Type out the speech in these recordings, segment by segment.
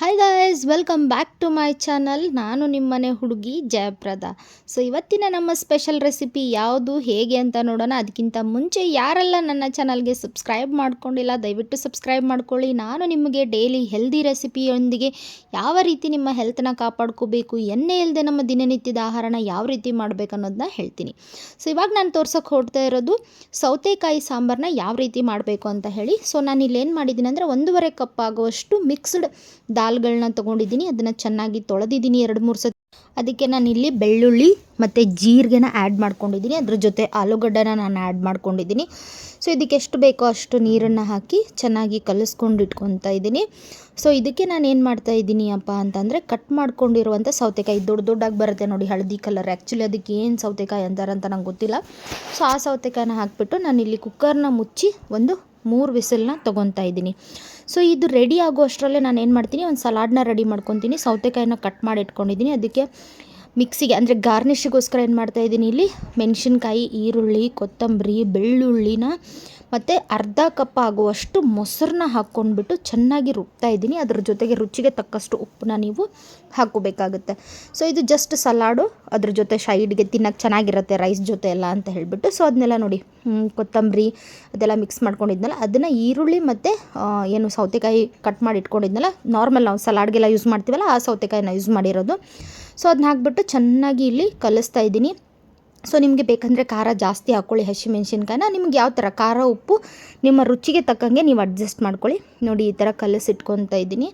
Hi guys welcome back to my channel ನಾನು ನಿಮ್ಮನೆ ಹುಡುಗಿ ಜಯಪ್ರದ. ಸೊ ಇವತ್ತಿನ ನಮ್ಮ ಸ್ಪೆಷಲ್ ರೆಸಿಪಿ ಯಾವುದು, ಹೇಗೆ ಅಂತ ನೋಡೋಣ. ಅದಕ್ಕಿಂತ ಮುಂಚೆ ಯಾರೆಲ್ಲ ನನ್ನ ಚಾನಲ್ಗೆ ಸಬ್ಸ್ಕ್ರೈಬ್ ಮಾಡ್ಕೊಂಡಿಲ್ಲ, ದಯವಿಟ್ಟು ಸಬ್ಸ್ಕ್ರೈಬ್ ಮಾಡ್ಕೊಳ್ಳಿ. ನಾನು ನಿಮಗೆ ಡೈಲಿ ಹೆಲ್ದಿ ರೆಸಿಪಿಯೊಂದಿಗೆ ಯಾವ ರೀತಿ ನಿಮ್ಮ ಹೆಲ್ತನ್ನ ಕಾಪಾಡ್ಕೋಬೇಕು, ಎಣ್ಣೆ ಇಲ್ಲದೆ ನಮ್ಮ ದಿನನಿತ್ಯದ ಆಹಾರನ ಯಾವ ರೀತಿ ಮಾಡಬೇಕು ಅನ್ನೋದನ್ನ ಹೇಳ್ತೀನಿ. ಸೊ ಇವಾಗ ನಾನು ತೋರ್ಸೋಕೆ ಹೊಡ್ತಾ ಇರೋದು, ಸೌತೆಕಾಯಿ ಸಾಂಬಾರನ್ನ ಯಾವ ರೀತಿ ಮಾಡಬೇಕು ಅಂತ ಹೇಳಿ. ಸೊ ನಾನು ಇಲ್ಲಿ ಏನು ಮಾಡಿದ್ದೀನಿ ಅಂದರೆ, ಒಂದೂವರೆ ಕಪ್ ಆಗುವಷ್ಟು ಮಿಕ್ಸ್ಡ್ ದಾಲ್ಗಳನ್ನ ತೊಗೊಂಡಿದ್ದೀನಿ, ಅದನ್ನು ಚೆನ್ನಾಗಿ ತೊಳೆದಿದ್ದೀನಿ ಎರಡು ಮೂರು ಸತಿ. ಅದಕ್ಕೆ ನಾನು ಇಲ್ಲಿ ಬೆಳ್ಳುಳ್ಳಿ ಮತ್ತು ಜೀರಿಗೆನ ಆ್ಯಡ್ ಮಾಡ್ಕೊಂಡಿದ್ದೀನಿ. ಅದ್ರ ಜೊತೆ ಆಲೂಗಡ್ಡೆನ ನಾನು ಆ್ಯಡ್ ಮಾಡ್ಕೊಂಡಿದ್ದೀನಿ. ಸೊ ಇದಕ್ಕೆ ಎಷ್ಟು ಬೇಕೋ ಅಷ್ಟು ನೀರನ್ನು ಹಾಕಿ ಚೆನ್ನಾಗಿ ಕಲಿಸ್ಕೊಂಡು ಇಟ್ಕೊತಾ ಇದ್ದೀನಿ. ಸೊ ಇದಕ್ಕೆ ನಾನು ಏನು ಮಾಡ್ತಾ ಇದ್ದೀನಿ ಅಪ್ಪ ಅಂತಂದರೆ ಕಟ್ ಮಾಡ್ಕೊಂಡಿರುವಂಥ ಸೌತೆಕಾಯಿ ದೊಡ್ಡ ದೊಡ್ಡಾಗಿ ಬರುತ್ತೆ ನೋಡಿ ಹಳದಿ ಕಲರ್ ಆ್ಯಕ್ಚುಲಿ ಅದಕ್ಕೆ ಏನು ಸೌತೆಕಾಯಿ ಅಂತಾರಂತ ನಂಗೆ ಗೊತ್ತಿಲ್ಲ. ಸೊ ಆ ಸೌತೆಕಾಯಿನ ಹಾಕಿಬಿಟ್ಟು ನಾನು ಇಲ್ಲಿ ಕುಕ್ಕರ್ನ ಮುಚ್ಚಿ ಒಂದು ಮೂರು ವಿಸಿಲ್ನ ತೊಗೊತಾ ಇದ್ದೀನಿ. ಸೊ, ಇದು ರೆಡಿ ಆಗೋ ಅಷ್ಟರಲ್ಲೇ ನಾನು ಏನು ಮಾಡ್ತೀನಿ, ಒಂದು ಸಲಾಡ್ನ ರೆಡಿ ಮಾಡ್ಕೊತೀನಿ. ಸೌತೆಕಾಯಿನ ಕಟ್ ಮಾಡಿ ಇಟ್ಕೊಂಡಿದ್ದೀನಿ. ಅದಕ್ಕೆ ಮಿಕ್ಸಿಗೆ, ಅಂದರೆ ಗಾರ್ನಿಷಿಗೋಸ್ಕರ ಏನು ಮಾಡ್ತಾಯಿದ್ದೀನಿ ಇಲ್ಲಿ ಮೆಣಸಿನ್ಕಾಯಿ, ಈರುಳ್ಳಿ, ಕೊತ್ತಂಬರಿ, ಬೆಳ್ಳುಳ್ಳಿನ ಮತ್ತು ಅರ್ಧ ಕಪ್ ಆಗುವಷ್ಟು ಮೊಸರನ್ನ ಹಾಕ್ಕೊಂಡ್ಬಿಟ್ಟು ಚೆನ್ನಾಗಿ ರುಬ್ತಾ ಇದ್ದೀನಿ. ಅದ್ರ ಜೊತೆಗೆ ರುಚಿಗೆ ತಕ್ಕಷ್ಟು ಉಪ್ಪನ್ನ ನೀವು ಹಾಕೋಬೇಕಾಗುತ್ತೆ ಸೊ ಇದು ಜಸ್ಟ್ ಸಲಾಡು. ಅದ್ರ ಜೊತೆ ಸೈಡ್ಗೆ ತಿನ್ನಕ್ಕೆ ಚೆನ್ನಾಗಿರುತ್ತೆ ರೈಸ್ ಜೊತೆ ಎಲ್ಲ ಅಂತ ಹೇಳಿಬಿಟ್ಟು. ಸೊ ಅದನ್ನೆಲ್ಲ ನೋಡಿ ಕೊತ್ತಂಬರಿ ಅದೆಲ್ಲ ಮಿಕ್ಸ್ ಮಾಡ್ಕೊಂಡಿದ್ನಲ್ಲ, ಅದನ್ನು ಈರುಳ್ಳಿ ಮತ್ತು ಏನು ಸೌತೆಕಾಯಿ ಕಟ್ ಮಾಡಿ ಇಟ್ಕೊಂಡಿದ್ನಲ್ಲ ನಾರ್ಮಲ್ ನಾವು ಸಲಾಡ್ಗೆಲ್ಲ ಯೂಸ್ ಮಾಡ್ತೀವಲ್ಲ, ಆ ಸೌತೆಕಾಯಿನ ಯೂಸ್ ಮಾಡಿರೋದು. ಸೊ ಅದನ್ನ ಹಾಕ್ಬಿಟ್ಟು ಚೆನ್ನಾಗಿ ಇಲ್ಲಿ ಕಲಿಸ್ತಾ ಇದ್ದೀನಿ. ಸೊ ನಿಮಗೆ ಬೇಕಂದರೆ ಖಾರ ಜಾಸ್ತಿ ಹಾಕ್ಕೊಳ್ಳಿ ಹಸಿಮೆಣ್ಸಿನ್ಕಾಯಿನ ನಿಮ್ಗೆ ಯಾವ ಥರ? ಖಾರ, ಉಪ್ಪು, ನಿಮ್ಮ ರುಚಿಗೆ ತಕ್ಕಂಗೆ ನೀವು ಅಡ್ಜಸ್ಟ್ ಮಾಡ್ಕೊಳ್ಳಿ. ನೋಡಿ, ಈ ಥರ ಕಲಸಿಟ್ಕೊತಾ ಇದ್ದೀನಿ.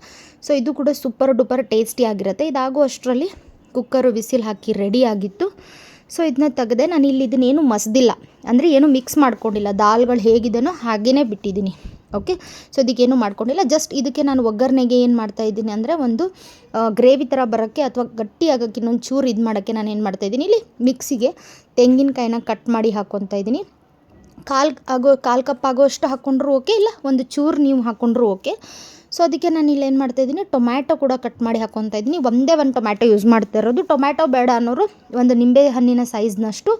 ಸೊ ಇದು ಕೂಡ ಸೂಪರ್ ಡೂಪರ್ ಟೇಸ್ಟಿ ಆಗಿರುತ್ತೆ. ಇದಾಗೋ ಅಷ್ಟರಲ್ಲಿ ಕುಕ್ಕರು ಬಿಸಿಲು ಹಾಕಿ ರೆಡಿ ಆಗಿತ್ತು. ಸೊ ಇದನ್ನ ತೆಗೆದೆ ನಾನು ಇಲ್ಲಿ ಇದನ್ನೇನು ಮಸ್ದಿಲ್ಲ. ಅಂದರೆ ಏನು ಮಿಕ್ಸ್ ಮಾಡ್ಕೊಂಡಿಲ್ಲ. ದಾಲ್ಗಳು ಹೇಗಿದೆಯೋ ಹಾಗೇ ಬಿಟ್ಟಿದ್ದೀನಿ. ಓಕೆ ಸೊ ಇದಕ್ಕೇನು ಮಾಡ್ಕೊಂಡಿಲ್ಲ. ಜಸ್ಟ್ ಇದಕ್ಕೆ ನಾನು ಒಗ್ಗರಣೆಗೆ ಏನು ಮಾಡ್ತಾ ಇದ್ದೀನಿ ಅಂದರೆ ಒಂದು ಗ್ರೇವಿ ಥರ ಬರೋಕ್ಕೆ ಅಥವಾ ಗಟ್ಟಿ ಆಗೋಕ್ಕೆ ಇನ್ನೊಂದು ಚೂರು ಇದು ಮಾಡೋಕ್ಕೆ ನಾನು ಏನು ಮಾಡ್ತಾ ಇದ್ದೀನಿ. ಇಲ್ಲಿ ಮಿಕ್ಸಿಗೆ ತೆಂಗಿನಕಾಯಿನ ಕಟ್ ಮಾಡಿ ಹಾಕ್ಕೊತಾ ಇದ್ದೀನಿ. ಕಾಲು ಆಗೋ, ಕಾಲು ಕಪ್ ಆಗೋಷ್ಟು ಹಾಕ್ಕೊಂಡ್ರು ಓಕೆ ಇಲ್ಲ ಒಂದು ಚೂರು ನೀವು ಹಾಕ್ಕೊಂಡ್ರು ಓಕೆ ಸೊ ಅದಕ್ಕೆ ನಾನು ಇಲ್ಲಿ ಏನು ಮಾಡ್ತಾ ಇದ್ದೀನಿ, ಟೊಮ್ಯಾಟೊ ಕೂಡ ಕಟ್ ಮಾಡಿ ಹಾಕ್ಕೊತಾ ಇದ್ದೀನಿ. ಒಂದೇ ಒಂದು ಟೊಮ್ಯಾಟೊ ಯೂಸ್ ಮಾಡ್ತಾ ಇರೋದು. ಟೊಮ್ಯಾಟೊ ಬೇಡ ಅನ್ನೋರು ಒಂದು ನಿಂಬೆ ಹಣ್ಣಿನ ಸೈಜ್ನಷ್ಟು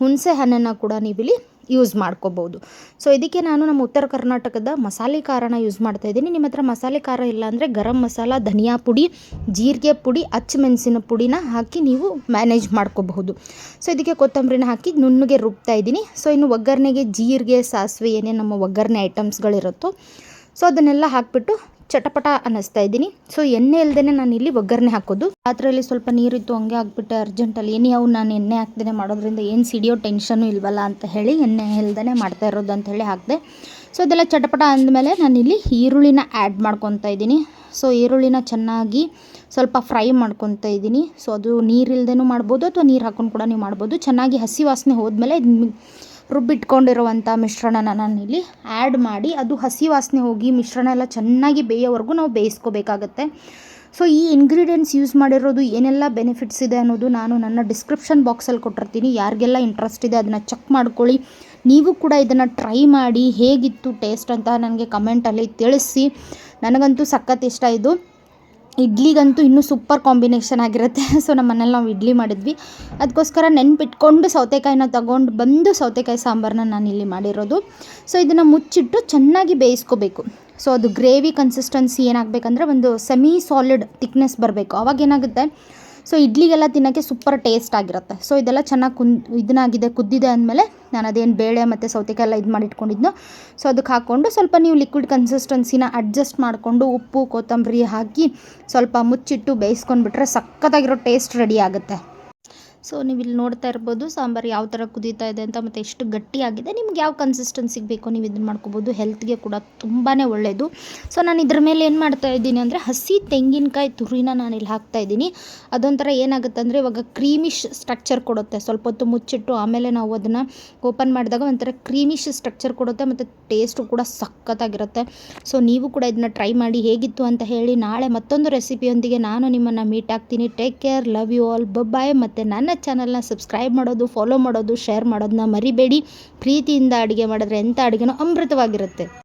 ಹುಣಸೆ ಹಣ್ಣನ್ನು ಕೂಡ ನೀವಿಲ್ಲಿ ಯೂಸ್ ಮಾಡ್ಕೋಬೋದು ಸೊ ಇದಕ್ಕೆ ನಾನು ನಮ್ಮ ಉತ್ತರ ಕರ್ನಾಟಕದ ಮಸಾಲೆ ಖಾರನ ಯೂಸ್ ಮಾಡ್ತಾ ಇದ್ದೀನಿ. ನಿಮ್ಮ ಹತ್ರ ಮಸಾಲೆ ಖಾರ ಇಲ್ಲ ಅಂದರೆ ಗರಂ ಮಸಾಲ, ಧನಿಯಾ ಪುಡಿ, ಜೀರಿಗೆ ಪುಡಿ ಮೆಣಸಿನ ಪುಡಿನ ಹಾಕಿ ನೀವು ಮ್ಯಾನೇಜ್ ಮಾಡ್ಕೋಬಹುದು. ಸೊ ಇದಕ್ಕೆ ಕೊತ್ತಂಬರಿನ ಹಾಕಿ ನುಣ್ಣಗೆ ರುಬ್ತಾ ಇದ್ದೀನಿ. ಸೊ ಇನ್ನು ಒಗ್ಗರಣೆಗೆ ಜೀರಿಗೆ, ಸಾಸಿವೆ ಏನೇ ನಮ್ಮ ಒಗ್ಗರಣೆ ಐಟಮ್ಸ್ಗಳಿರುತ್ತೋ ಸೊ ಅದನ್ನೆಲ್ಲ ಹಾಕಿಬಿಟ್ಟು ಚಟಪಟ ಅನ್ನಿಸ್ತಾ ಇದ್ದೀನಿ. ಸೊ ಎಣ್ಣೆ ಇಲ್ಲದೇ ನಾನು ಇಲ್ಲಿ ಒಗ್ಗರಣೆ ಹಾಕೋದು. ಪಾತ್ರೆಯಲ್ಲಿ ಸ್ವಲ್ಪ ನೀರಿತ್ತು, ಹಂಗೆ ಹಾಕ್ಬಿಟ್ಟೆ ಅರ್ಜೆಂಟಲ್ಲಿ. ಏನೇ ಅವು ನಾನು ಎಣ್ಣೆ ಹಾಕ್ದೇ ಮಾಡೋದ್ರಿಂದ ಏನು ಸಿಡಿಯೋ ಟೆನ್ಷನು ಇಲ್ವಲ್ಲ ಅಂತ ಹೇಳಿ ಎಣ್ಣೆ ಇಲ್ದೇ ಮಾಡ್ತಾ ಇರೋದು ಅಂತ ಹೇಳಿ ಹಾಕಿದೆ. ಸೊ ಅದೆಲ್ಲ ಚಟಪಟ ಅಂದಮೇಲೆ ನಾನಿಲ್ಲಿ ಈರುಳ್ಳಿನ ಆ್ಯಡ್ ಮಾಡ್ಕೊತಾ ಇದ್ದೀನಿ. ಸೊ ಈರುಳ್ಳಿನ ಚೆನ್ನಾಗಿ ಸ್ವಲ್ಪ ಫ್ರೈ ಮಾಡ್ಕೊತಾ ಇದ್ದೀನಿ. ಸೊ ಅದು ನೀರಿಲ್ದೇನೂ ಮಾಡ್ಬೋದು ಅಥವಾ ನೀರು ಹಾಕೊಂಡು ಕೂಡ ನೀವು ಮಾಡ್ಬೋದು. ಚೆನ್ನಾಗಿ ಹಸಿ ವಾಸನೆ ಹೋದ್ಮೇಲೆ ರುಬ್ಬಿಟ್ಕೊಂಡಿರುವಂಥ ಮಿಶ್ರಣನ ಇಲ್ಲಿ ಆ್ಯಡ್ ಮಾಡಿ, ಅದು ಹಸಿ ವಾಸನೆ ಹೋಗಿ ಮಿಶ್ರಣ ಎಲ್ಲ ಚೆನ್ನಾಗಿ ಬೇಯೋವರೆಗೂ ನಾವು ಬೇಯಿಸ್ಕೋಬೇಕಾಗತ್ತೆ. ಸೊ ಈ ಇಂಗ್ರೀಡಿಯೆಂಟ್ಸ್ ಯೂಸ್ ಮಾಡಿರೋದು ಏನೆಲ್ಲ ಬೆನಿಫಿಟ್ಸ್ ಇದೆ ಅನ್ನೋದು ನಾನು ನನ್ನ ಡಿಸ್ಕ್ರಿಪ್ಷನ್ ಬಾಕ್ಸಲ್ಲಿ ಕೊಟ್ಟಿರ್ತೀನಿ. ಯಾರಿಗೆಲ್ಲ ಇಂಟ್ರೆಸ್ಟ್ ಇದೆ ಅದನ್ನು ಚೆಕ್ ಮಾಡ್ಕೊಳ್ಳಿ. ನೀವು ಕೂಡ ಇದನ್ನು ಟ್ರೈ ಮಾಡಿ, ಹೇಗಿತ್ತು ಟೇಸ್ಟ್ ಅಂತ ನನಗೆ ಕಮೆಂಟಲ್ಲಿ ತಿಳಿಸಿ. ನನಗಂತೂ ಸಖತ್ ಇಷ್ಟ ಇದು. ಇಡ್ಲಿಗಂತೂ ಇನ್ನೂ ಸೂಪರ್ ಕಾಂಬಿನೇಷನ್ ಆಗಿರುತ್ತೆ. ಸೊ ನಮ್ಮ ನಾವು ಇಡ್ಲಿ ಮಾಡಿದ್ವಿ. ಅದಕ್ಕೋಸ್ಕರ ನೆನ್ಪಿಟ್ಕೊಂಡು ಸೌತೆಕಾಯಿನ ತಗೊಂಡು ಬಂದು ಸೌತೆಕಾಯಿ ಸಾಂಬಾರನ್ನ ನಾನು ಇಲ್ಲಿ ಮಾಡಿರೋದು. ಸೊ ಇದನ್ನು ಮುಚ್ಚಿಟ್ಟು ಚೆನ್ನಾಗಿ ಬೇಯಿಸ್ಕೋಬೇಕು. ಸೊ ಅದು ಗ್ರೇವಿ ಕನ್ಸಿಸ್ಟೆನ್ಸಿ ಏನಾಗಬೇಕಂದ್ರೆ ಒಂದು ಸೆಮಿ ಸಾಲಿಡ್ ತಿಕ್ನೆಸ್ ಬರಬೇಕು. ಅವಾಗ ಏನಾಗುತ್ತೆ? ಸೊ ಇಡ್ಲಿಗೆಲ್ಲ ತಿನ್ನೋಕ್ಕೆ ಸೂಪರ್ ಟೇಸ್ಟ್ ಆಗಿರುತ್ತೆ. ಸೊ ಇದೆಲ್ಲ ಚೆನ್ನಾಗಿ ಕುನ್ ಇದನ್ನಾಗಿದೆ, ಕುದ್ದಿದೆ ಅಂದಮೇಲೆ ನಾನು ಅದೇನು ಬೇಳೆ ಮತ್ತು ಸೌತೆಕಾಯಿ ಎಲ್ಲ ಇದು ಮಾಡಿಟ್ಕೊಂಡಿದ್ನೋ ಸೊ ಅದಕ್ಕೆ ಹಾಕ್ಕೊಂಡು ಸ್ವಲ್ಪ ನೀವು ಲಿಕ್ವಿಡ್ ಕನ್ಸಿಸ್ಟೆನ್ಸಿನ ಅಡ್ಜಸ್ಟ್ ಮಾಡಿಕೊಂಡು ಉಪ್ಪು, ಕೊತ್ತಂಬರಿ ಹಾಕಿ ಸ್ವಲ್ಪ ಮುಚ್ಚಿಟ್ಟು ಬೇಯಿಸ್ಕೊಂಡ್ಬಿಟ್ರೆ ಸಖತ್ತಾಗಿರೋ ಟೇಸ್ಟ್ ರೆಡಿ ಆಗುತ್ತೆ. ಸೊ ನೀವು ಇಲ್ಲಿ ನೋಡ್ತಾ ಇರ್ಬೋದು, ಸಾಂಬಾರು ಯಾವ ಥರ ಕುದೀತಾ ಇದೆ ಅಂತ ಮತ್ತು ಎಷ್ಟು ಗಟ್ಟಿಯಾಗಿದೆ. ನಿಮ್ಗೆ ಯಾವ ಕನ್ಸಿಸ್ಟೆನ್ಸಿಗೆ ಬೇಕೋ ನೀವು ಇದನ್ನು ಮಾಡ್ಕೋಬೋದು. ಹೆಲ್ತ್ಗೆ ಕೂಡ ತುಂಬಾ ಒಳ್ಳೆಯದು ಸೊ ನಾನು ಇದ್ರ ಮೇಲೆ ಏನು ಮಾಡ್ತಾ ಇದ್ದೀನಿ ಅಂದರೆ ಹಸಿ ತೆಂಗಿನಕಾಯಿ ತುರಿನ ನಾನು ಇಲ್ಲಿ ಹಾಕ್ತಾ ಇದ್ದೀನಿ. ಅದೊಂಥರ ಏನಾಗುತ್ತೆ ಅಂದರೆ ಇವಾಗ ಕ್ರೀಮಿಶ್ ಸ್ಟ್ರಕ್ಚರ್ ಕೊಡುತ್ತೆ. ಸ್ವಲ್ಪ ಹೊತ್ತು ಮುಚ್ಚಿಟ್ಟು ಆಮೇಲೆ ನಾವು ಅದನ್ನು ಓಪನ್ ಮಾಡಿದಾಗ ಒಂಥರ ಕ್ರೀಮಿಶ್ ಸ್ಟ್ರಕ್ಚರ್ ಕೊಡುತ್ತೆ ಮತ್ತು ಟೇಸ್ಟು ಕೂಡ ಸಖತ್ತಾಗಿರುತ್ತೆ. ಸೊ ನೀವು ಕೂಡ ಇದನ್ನ ಟ್ರೈ ಮಾಡಿ ಹೇಗಿತ್ತು ಅಂತ ಹೇಳಿ ನಾಳೆ ಮತ್ತೊಂದು ರೆಸಿಪಿಯೊಂದಿಗೆ ನಾನು ನಿಮ್ಮನ್ನು ಮೀಟ್ ಆಗ್ತೀನಿ. Take care love you all bye bye ಮತ್ತು ನನ್ನ ಚಾನಲ್ನ ಸಬ್ಸ್ಕ್ರೈಬ್ ಮಾಡೋದು ಫಾಲೋ ಮಾಡೋದು ಶೇರ್ ಮಾಡೋದನ್ನ ಮರಿಬೇಡಿ. ಪ್ರೀತಿಯಿಂದ ಅಡುಗೆ ಮಾಡಿದ್ರೆ ಎಂಥ ಅಡುಗೆನೂ ಅಮೃತವಾಗಿರುತ್ತೆ.